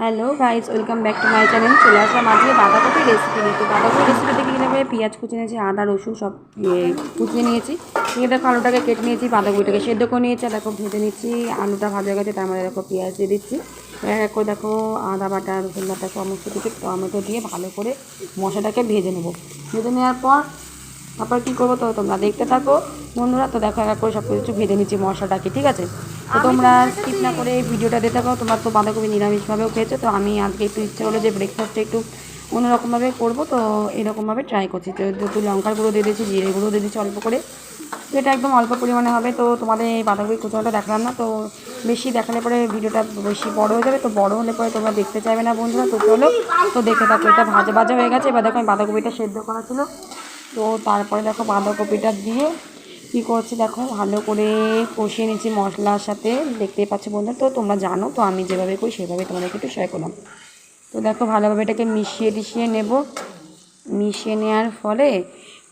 Hello guys welcome back to my channel. চলে আসলাম আজকে বাঁধাকপির রেসিপি নিয়ে। তো বাঁধাকপির রেসিপিতে কী নেবে? পেঁয়াজ কুচি নিয়েছি, আদা, রসুন সব ইয়ে কুচিয়ে নিয়েছি। নিয়ে দেখো আলুটাকে কেটে নিয়েছি, বাঁধাকপিটাকে সেদ্ধ করে নিয়েছি দেখো ভেজে নিচ্ছি, আলুটা ভাজা গেছে, তার মধ্যে দেখো পেঁয়াজ দিয়ে দিচ্ছি। এক করে দেখো আদা বাটা, রসুন বাটা সমস্ত কিছু টমেটো দিয়ে ভালো করে মশলাটাকে ভেজে নেব। ভেজে নেওয়ার পর তারপর কী করব তো তোমরা দেখতে থাকো। বন্ধুরা, তো দেখো এক করে সব কিছু ভেজে নিচ্ছি মশলাটাকে, ঠিক আছে? তো তোমরা স্কিপ না করে এই ভিডিওটা দেখতে পাও তোমরা তো বাঁধাকপি নিরামিষভাবেও খেয়েছো তো আমি আজকে একটু ইচ্ছে হলো যে ব্রেকফাস্টটা একটু অন্যরকমভাবে করব তো এরকমভাবে ট্রাই করছি। তো একটু লঙ্কার গুঁড়ো দিয়ে দিয়েছি জিরে গুঁড়ো দিয়ে দিয়েছি অল্প করে। তো এটা একদম অল্প পরিমাণে হবে তো তোমাদের এই বাঁধাকপি কুচোটা দেখালাম না তো বেশি দেখালে পরে ভিডিওটা বেশি বড় হয়ে যাবে তো বড় হলে পরে তোমরা দেখতে চাইবে না বন্ধুরা তো চলো। তো দেখে থাকো এটা ভাজা ভাজা হয়ে গেছে এবার দেখো আমি বাঁধাকপিটা সেদ্ধ করা ছিল। তো তারপরে দেখো বাঁধাকপিটা দিয়ে কী করছি দেখো? ভালো করে কষিয়ে নিচ্ছি মশলার সাথে। দেখতে পাচ্ছ বন্ধু তো তোমরা জানো, তো আমি যেভাবে করি, সেভাবে তোমাদেরকে একটু শেয়ার করলাম। তো দেখো, ভালোভাবে এটাকে মিশিয়ে টিশিয়ে নেব। মিশিয়ে নেওয়ার ফলে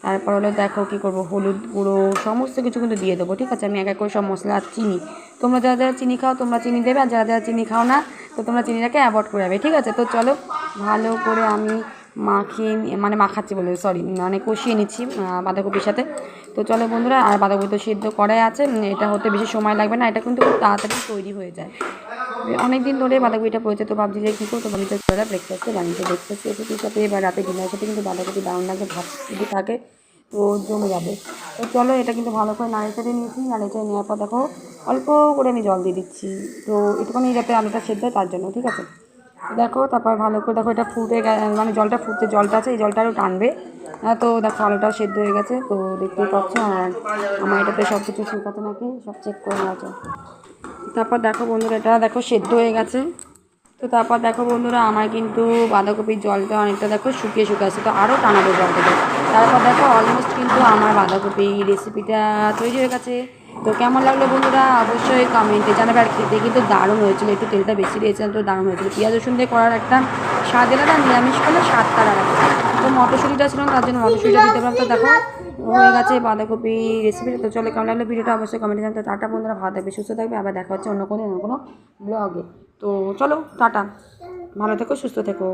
তারপর হলো দেখো, কী করব? হলুদ গুঁড়ো, সমস্ত কিছু কিন্তু দিয়ে দেবো, ঠিক আছে? আমি এক এক করে সব মশলা আর চিনি। তোমরা যারা যারা চিনি খাও, তোমরা চিনি দেবে, আর যারা যারা চিনি খাও না, তো তোমরা চিনিটাকে অ্যাভয়েড করে যাবে ঠিক আছে? তো চলো, ভালো করে আমি মাখিয়ে মানে মাখাচ্ছি বলে সরি মানে কষিয়ে নিচ্ছি বাঁধাকপির সাথে। তো চলো বন্ধুরা, আর বাঁধাকপি তো সিদ্ধ করাই আছে এটা হতে বেশি সময় লাগবে না, এটা কিন্তু খুব তাড়াতাড়ি তৈরি হয়ে যায়। অনেক দিন ধরে বাঁধাকপিটা পড়েছে, তো ভাবছি যে কী করতো ভাবছি তো ব্রেকফাস্টে বানিয়েছে ব্রেকফাস্টে রেসিপির সাথে বা রাতে ডিনারের সাথে কিন্তু বাঁধাকপি দারুণ লাগে, ভাত যদি থাকে, তো জমে যাবে। তো চলো, এটা কিন্তু ভালো করে নাড়ে চেড়ে নিয়েছি নাড়ে চেড়ে নেওয়ার পর দেখো, অল্প করে আমি জল দিয়ে দিচ্ছি। তো একটুখানি যাতে আলুটা সেদ্ধ হয় তার জন্য, ঠিক আছে? দেখো, তারপর ভালো করে দেখো, এটা ফুটে মানে জলটা ফুটতে, জলটা আছে, এই জলটা আরও টানবে। তো দেখো, আলুটাও সেদ্ধ হয়ে গেছে, তো দেখতেই পাচ্ছ, আর আমার এটাতে সব কিছু শুকাতে নাকি? সব চেক করে নেওয়া তারপর দেখো বন্ধুরা, এটা দেখো সেদ্ধ হয়ে গেছে। তো তারপর দেখো বন্ধুরা, আমার কিন্তু বাঁধাকপির জলটা অনেকটা দেখো শুকিয়ে শুকিয়ে তো আরও টানাবো জলটাকে। তারপর দেখো অলমোস্ট কিন্তু আমার বাঁধাকপি রেসিপিটা তৈরি হয়ে গেছে। তো কেমন লাগল বন্ধুরা? অবশ্যই কমেন্টে জানাবে। আর খেতে কিন্তু দারুণ হয়েছিল। একটু তেলটা বেশি দিয়েছিলাম তো দারুণ হয়েছিল। পেঁয়াজ রসুন দিয়ে করার একটা স্বাদ এলাদা নিরামিষ করলে স্বাদ আলাদা তো মটরশুঁটিটা ছিল তার জন্য মটরশুঁটিটা দিতে পারলাম। তো দেখো, হয়ে গেছে বাঁধাকপি রেসিপিটা তো চলে, কেমন লাগল ভিডিওটা? অবশ্যই কমেন্টে জানতে টাটা বন্ধুরা, ভালো থাকবে, সুস্থ থাকবে। আবার দেখা হচ্ছে অন্য কোনো অন্য কোনো ব্লগে তো চলো, টাটা। ভালো থেকো, সুস্থ থেকো।